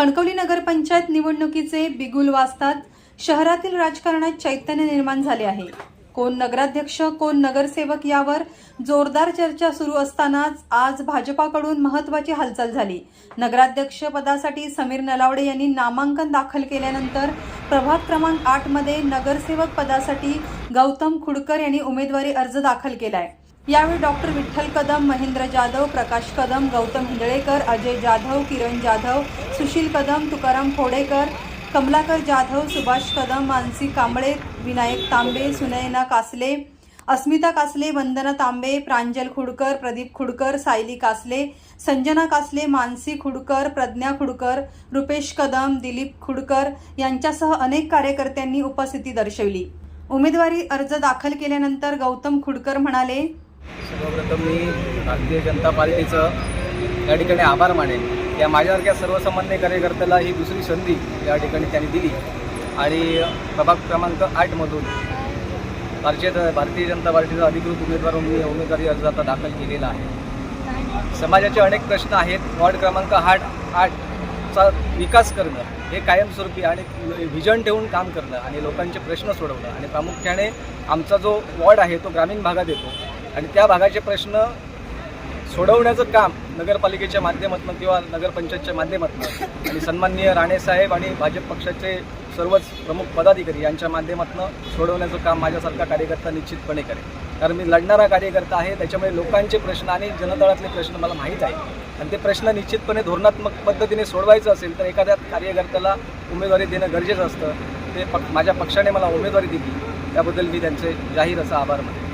कणकवली नगरपंचायत निवडणुकीचे बिगुल वाजतात. शहरातील राजकारणात चैतन्य निर्माण झाले आहे. कोण नगराध्यक्ष कोण नगरसेवक यावर जोरदार चर्चा सुरू असतानाच आज भाजपाकडून महत्वाची हालचाल झाली. नगराध्यक्ष पदासाठी समीर नलावडे यांनी नामांकन दाखल केल्यानंतर प्रभाग क्रमांक आठमध्ये नगरसेवक पदासाठी गौतम खुडकर यांनी उमेदवारी अर्ज दाखल केलाय. यावेळी डॉक्टर विठ्ठल कदम महेंद्र जाधव प्रकाश कदम गौतम हिंदळेकर अजय जाधव किरण जाधव सुशील कदम तुकाराम फोडेकर कमलाकर जाधव सुभाष कदम मानसी कांबळे विनायक तांबे सुनयना कासले अस्मिता कासले वंदना तांबे प्रांजल खुडकर प्रदीप खुडकर सायली कासले संजना कासले मानसी खुडकर प्रज्ञा खुडकर रुपेश कदम दिलीप खुडकर यांच्यासह अनेक कार्यकर्त्यांनी उपस्थिती दर्शवली. उमेदवारी अर्ज दाखल केल्यानंतर गौतम खुडकर म्हणाले सर्वप्रथम मी भारतीय जनता पार्टीचं या ठिकाणी आभार मानेन. या माझ्यासारख्या सर्वसामान्य कार्यकर्त्याला ही दुसरी संधी या ठिकाणी त्यांनी दिली. आणि प्रभाग क्रमांक आठमधून भारतीय भारतीय जनता पार्टीचा अधिकृत उमेदवार म्हणून मी उमेदवारी अर्ज आता दाखल केलेला आहे. समाजाचे अनेक प्रश्न आहेत. वॉर्ड क्रमांक आठ आठचा विकास करणं हे कायमस्वरूपी आणि व्हिजन ठेवून काम करणं आणि लोकांचे प्रश्न सोडवणं आणि प्रामुख्याने आमचा जो वॉर्ड आहे तो ग्रामीण भागात येतो. आणि त्या भागाचे प्रश्न सोडवण्याचं काम नगरपालिकेच्या माध्यमातून किंवा नगरपंचायतच्या माध्यमातून आणि सन्माननीय राणेसाहेब आणि भाजप पक्षाचे सर्वच प्रमुख पदाधिकारी यांच्या माध्यमातून सोडवण्याचं काम माझ्यासारखा कार्यकर्ता निश्चितपणे करेल. कारण मी लढणारा कार्यकर्ता आहे त्याच्यामुळे लोकांचे प्रश्न आणि जनतळातले प्रश्न मला माहीत आहे आणि ते प्रश्न निश्चितपणे धोरणात्मक पद्धतीने सोडवायचं असेल तर एखाद्या कार्यकर्त्याला उमेदवारी देणं गरजेचं असतं. ते पक माझ्या पक्षाने मला उमेदवारी दिली. त्याबद्दल मी त्यांचे जाहीर असा आभार मानतो.